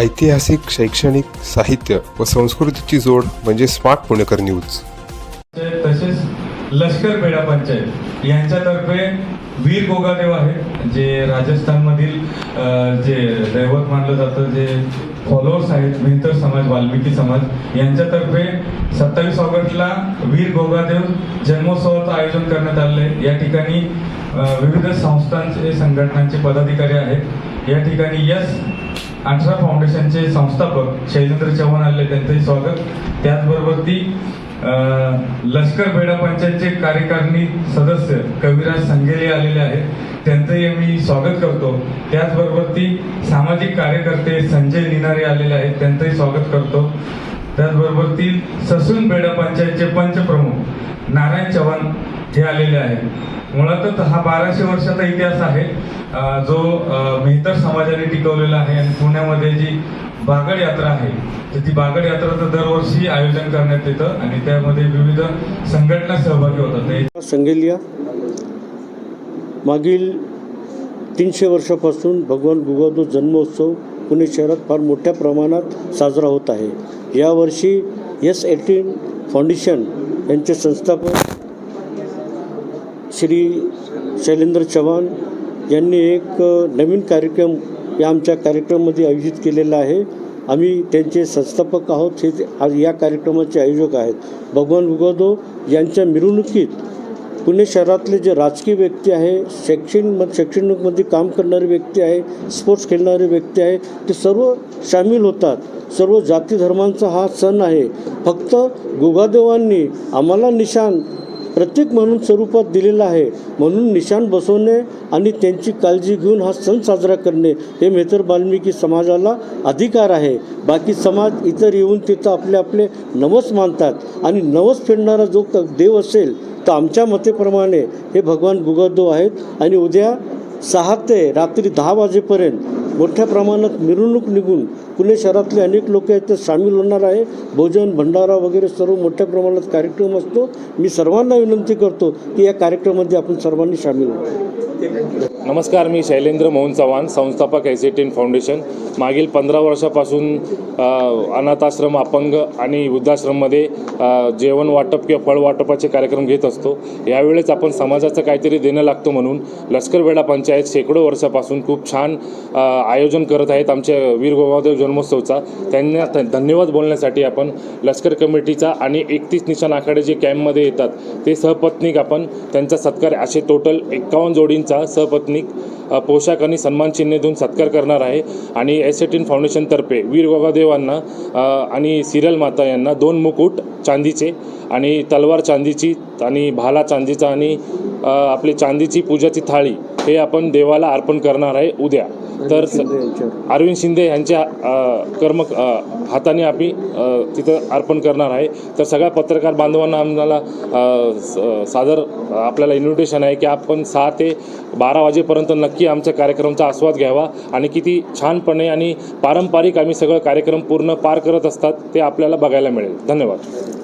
ऐतिहासिक शैक्षणिक साहित्य व संस्कृतीची जोड म्हणजे स्मार्ट पुणेकर न्यूज. तसेच लष्कर पेढा पंचायत. यांच्यातर्फे वीर गोगादेव आहे जे राजस्थानमधील जे दैवत मानलं जातं जे फॉलोअर्स आहेत मेहतर समाज वाल्मिकी समाज यांच्यातर्फे सत्तावीस ऑगस्टला वीर गोगादेव जन्मोत्सवाचं आयोजन करण्यात आले आहे या ठिकाणी विविध संस्थांचे संघटनांचे पदाधिकारी आहेत. या ठिकाणी यस अठरा फाउंडेशनचे संस्थापक शैलेंद्र चव्हाण आले त्यांचंही स्वागत. त्याचबरोबर ती लष्कर बेडा पंचायतचे कार्यकारिणी सदस्य कविराज संघेले आलेले आहेत. त्यांचंही आम्ही स्वागत करतो. त्याचबरोबर ती सामाजिक कार्यकर्ते संजय निनारे आलेले आहेत त्यांचंही स्वागत करतो. त्याचबरोबर ती ससून बेडा पंचायतचे पंचप्रमुख नारायण चव्हाण हे आलेले आहेत. मुळातच हा बाराशे वर्षाचा इतिहास आहे. जो मेहतर समाजाने टिकवलेला आहे आणि पुण्यामध्ये जी बागड यात्रा आहे तर ती बागड यात्राचं दरवर्षी आयोजन करण्यात येतं आणि त्यामध्ये विविध संघटना सहभागी होतात. ते संगेलिया मागील तीनशे वर्षापासून भगवान गुगादो जन्मोत्सव पुणे शहरात फार मोठ्या प्रमाणात साजरा होत आहे. यावर्षी एस एटीन फाउंडेशन यांचे संस्थापक श्री शैलेंद्र चव्हाण यांनी एक नवीन कार्यक्रम या आमच्या कार्यक्रमामध्ये आयोजित केलेला आहे. आम्ही त्यांचे संस्थापक आहोत. हे आज या कार्यक्रमाचे आयोजक आहेत. भगवान गुगादो यांच्या मिरवणुकीत पुणे शहरातले जे राजकीय व्यक्ती आहे शैक्षणिक शैक्षणिकमध्ये काम करणारे व्यक्ती आहे स्पोर्ट्स खेळणारे व्यक्ती आहे ते सर्व सामील होतात. सर्व जाती धर्मांचा हा सण आहे. फक्त गुगादेवांनी आम्हाला निशाण प्रतीक म्हणून स्वरूपात दिलेला आहे. म्हणून निशाण बसवणे आणि त्यांची काळजी घेऊन हा सण साजरा करणे हे मेहतर वाल्मिकी समाजाला अधिकार आहे. बाकी समाज इतर येऊन तिथं आपले आपले नवस मानतात आणि नवस फेडणारा जो क- देव असेल तर आमच्या मतेप्रमाणे हे भगवान गुगादो आहेत. आणि उद्या सहा ते रात्री दहा वाजेपर्यंत मोठ्या प्रमाणात मिरवणूक निघून पुणे शहरातले अनेक लोक आहेत सामील होणार आहे. भोजन भंडारा वगैरे सर्व मोठ्या प्रमाणात कार्यक्रम असतो. मी सर्वांना विनंती करतो की या कार्यक्रमामध्ये आपण सर्वांनी सामील होतो नमस्कार मी शैलेंद्र मोहन चव्हाण संस्थापक एन फाउंडेशन. मागील पंधरा वर्षापासून अनाथाश्रम अपंग आणि वृद्धाश्रममध्ये जेवण वाटप किंवा फळ वाटपाचे कार्यक्रम घेत असतो. यावेळेस आपण समाजाचं काहीतरी देणं लागतो म्हणून लष्करवेढा पंचायत शेकडो वर्षापासून खूप छान आयोजन करत आहेत आमच्या वीर गोमादेव जन्मोत्सवचा. त्यांना धन्यवाद बोलण्यासाठी आपण लष्कर कमिटीचा आणि एकतीस निशाण आखाडे जे कॅम्पमध्ये येतात ते सहपत्नीक आपण त्यांचा सत्कार असे टोटल एकावन्न जोडींचा सहपत्नीक पोशाख आणि सन्मानचिन्ह देऊन सत्कार करणार आहे. आणि एस इन फाउंडेशनतर्फे वीर गोगादेवांना आणि सिरियल माता यांना दोन मुकुट चांदीचे आणि तलवार चांदीची आणि भाला चांदीचा आणि आपली चांदीची पूजाची थाळी हे आपण देवाला अर्पण करणार आहे उद्या. तर. अरविंद शिंदे यांच्या कर्म हाताने आम्ही तिथं अर्पण करणार आहे. तर सगळ्या पत्रकार बांधवांना आम्हाला सादर आपल्याला इन्व्हिटेशन आहे की आपण सहा ते बारा वाजेपर्यंत नक्की आमच्या कार्यक्रमाचा आस्वाद घ्यावा आणि किती छानपणे आणि पारंपरिक आम्ही सगळं कार्यक्रम पूर्ण पार करत असतात ते आपल्याला बघायला मिळेल. धन्यवाद.